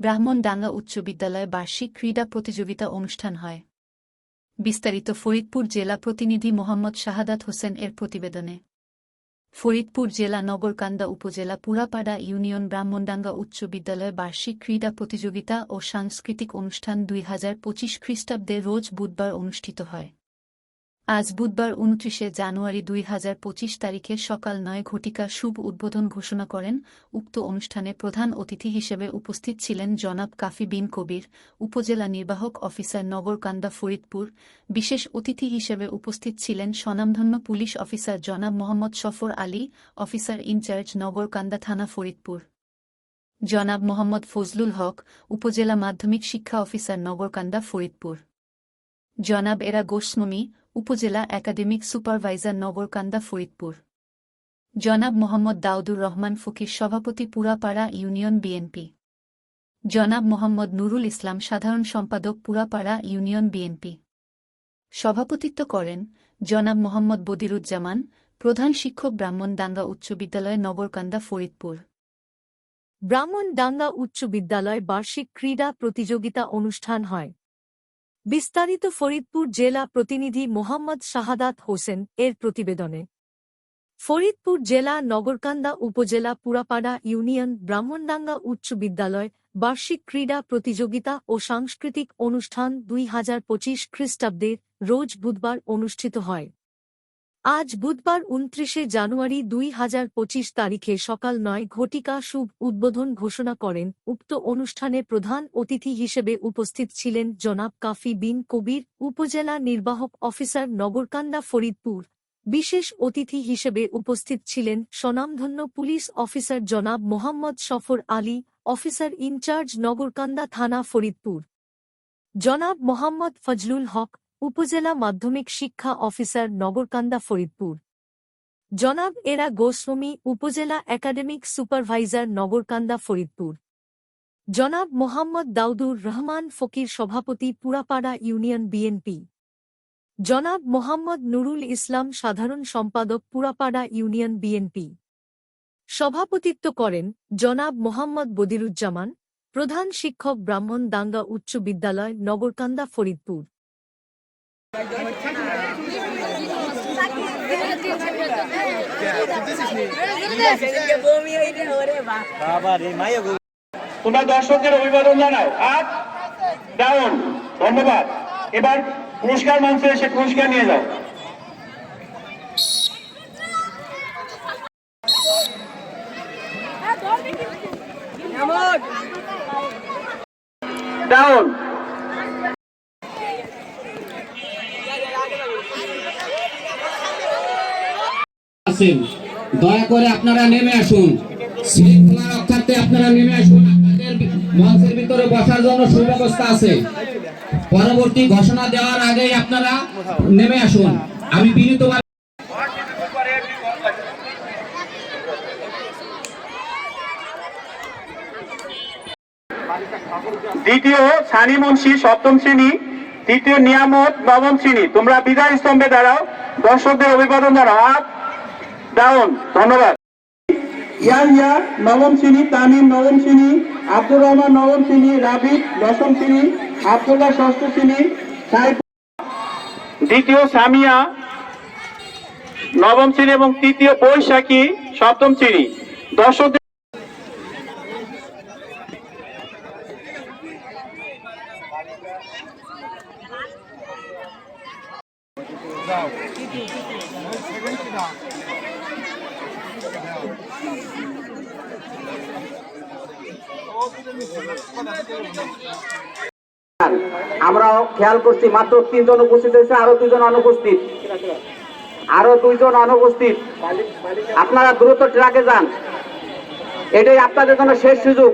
ব্রাহ্মণডাঙ্গা উচ্চ বিদ্যালয়ে বার্ষিক ক্রীড়া প্রতিযোগিতা অনুষ্ঠান হয়। বিস্তারিত ফরিদপুর জেলা প্রতিনিধি মোহাম্মদ শাহাদাত হোসেন এর প্রতিবেদনে। ফরিদপুর জেলা নগরকান্দা উপজেলা পুরাপাড়া ইউনিয়ন ব্রাহ্মণডাঙ্গা উচ্চ বিদ্যালয়ে বার্ষিক ক্রীড়া প্রতিযোগিতা ও সাংস্কৃতিক অনুষ্ঠান দুই হাজার পঁচিশ খ্রিস্টাব্দে রোজ বুধবার অনুষ্ঠিত হয়। আজ বুধবার উনত্রিশে জানুয়ারি দুই হাজার পঁচিশ তারিখে সকাল নয় ঘটিকার শুভ উদ্বোধন ঘোষণা করেন উক্ত অনুষ্ঠানে প্রধান অতিথি হিসেবে উপস্থিত ছিলেন জনাব কাফি বিন কবির, উপজেলা নির্বাহক অফিসার নগরকান্দা ফরিদপুর, বিশেষ অতিথি হিসেবে উপস্থিত ছিলেন স্বনামধন্য পুলিশ অফিসার জনাব মোহাম্মদ সফর আলী, অফিসার ইনচার্জ নগরকান্দা থানা ফরিদপুর। জনাব মোহাম্মদ ফজলুল হক, উপজেলা মাধ্যমিক শিক্ষা অফিসার নগরকান্দা ফরিদপুর। জনাব এরা গোস্বামী উপজেলা একাডেমিক সুপারভাইজার নগরকান্দা ফরিদপুর। জনাব মোহাম্মদ দাউদুর রহমান ফকির সভাপতি পুরাপাড়া ইউনিয়ন বিএনপি। জনাব মোহাম্মদ নুরুল ইসলাম সাধারণ সম্পাদক পুরাপাড়া ইউনিয়ন বিএনপি। সভাপতিত্ব করেন জনাব মোহাম্মদ বদিরুজ্জামান, প্রধান শিক্ষক ব্রাহ্মণডাঙ্গা উচ্চ বিদ্যালয় নগরকান্দা ফরিদপুর। ব্রাহ্মণ ব্রাহ্মণডাঙ্গা উচ্চ বিদ্যালয় বার্ষিক ক্রীড়া প্রতিযোগিতা অনুষ্ঠান হয়। বিস্তারিত ফরিদপুর জেলা প্রতিনিধি মোহাম্মদ শাহাদাত হোসেন এর প্রতিবেদনে। ফরিদপুর জেলা নগরকান্দা উপজেলা পুরাপাড়া ইউনিয়ন ব্রাহ্মণডাঙ্গা উচ্চ বিদ্যালয় বার্ষিক ক্রীড়া প্রতিযোগিতা ও সাংস্কৃতিক অনুষ্ঠান দুই হাজার পঁচিশ খ্রিস্টাব্দে রোজ বুধবার অনুষ্ঠিত হয়। আজ বুধবার উনত্রিশে জানুয়ারি দুই হাজার পঁচিশ তারিখে সকাল নয় ঘটিকা শুভ উদ্বোধন ঘোষণা করেন উক্ত অনুষ্ঠানে প্রধান অতিথি হিসেবে উপস্থিত ছিলেন জনাব কাফি বিন কবির, উপজেলা নির্বাহক অফিসার নগরকান্দা ফরিদপুর। বিশেষ অতিথি হিসেবে উপস্থিত ছিলেন স্বনামধন্য পুলিশ অফিসার জনাব মোহাম্মদ সফর আলী, অফিসার ইনচার্জ নগরকান্দা থানা ফরিদপুর। জনাব মোহাম্মদ ফজলুল হক উপজেলা মাধ্যমিক শিক্ষা অফিসার নগরকান্দা ফরিদপুর। জনাব এরা গোস্বামী উপজেলা একাডেমিক সুপারভাইজার নগরকান্দা ফরিদপুর। জনাব মোহাম্মদ দাউদুর রহমান ফকির সভাপতি পুরাপাড়া ইউনিয়ন বিএনপি। জনাব মোহাম্মদ নুরুল ইসলাম সাধারণ সম্পাদক পুরাপাড়া ইউনিয়ন বিএনপি। সভাপতিত্ব করেন জনাব মোহাম্মদ বদিরুজ্জামান, প্রধান শিক্ষক ব্রাহ্মণ দাঙ্গা উচ্চ বিদ্যালয় নগরকান্দা ফরিদপুর। তোমরা দর্শকদের অভিবাদন জানাও। Up down. ধন্যবাদ। এবার পুরস্কার মঞ্চে এসে পুরস্কার নিয়ে যাও। ডাউন। আছেন। দয়া করে আপনারা নেমে আসুন। শৃঙ্খলা রক্ষার্থে আপনারা নেমে আসুন। মঞ্চের ভিতরে বসার জন্য সুব্যবস্থা আছে। পরবর্তী ঘোষণা দেওয়ার আগেই আপনারা নেমে আসুন। আমি বিনীতভাবে দ্বিতীয় সানি মুন্সি, সপ্তম শ্রেণি। তৃতীয় নিয়ামত, নবম শ্রেণি। তোমরা বিদায় স্তম্ভে দাঁড়াও। দর্শকদের অভিবাদন জানাও। ডাউন ধন্যবাদ। ইয়াহিয়া নবম শ্রেণি তামিম নবম শ্রেণি আব্দুর রহমান নবম শ্রেণি রাবিদ দশম শ্রেণি আব্দুল্লাহ ষষ্ঠ শ্রেণি দ্বিতীয় সামিয়া নবম শ্রেণি এবং তৃতীয় বৈশাখী সপ্তম শ্রেণি। দর্শকদের আমরাও খেয়াল করছি, মাত্র তিনজন উপস্থিত হয়েছে, আরও দুজন অনুপস্থিত। আরও দুইজন অনুপস্থিত। আপনারা দ্রুত ট্রাকে যান। এটাই আপনাদের জন্য শেষ সুযোগ।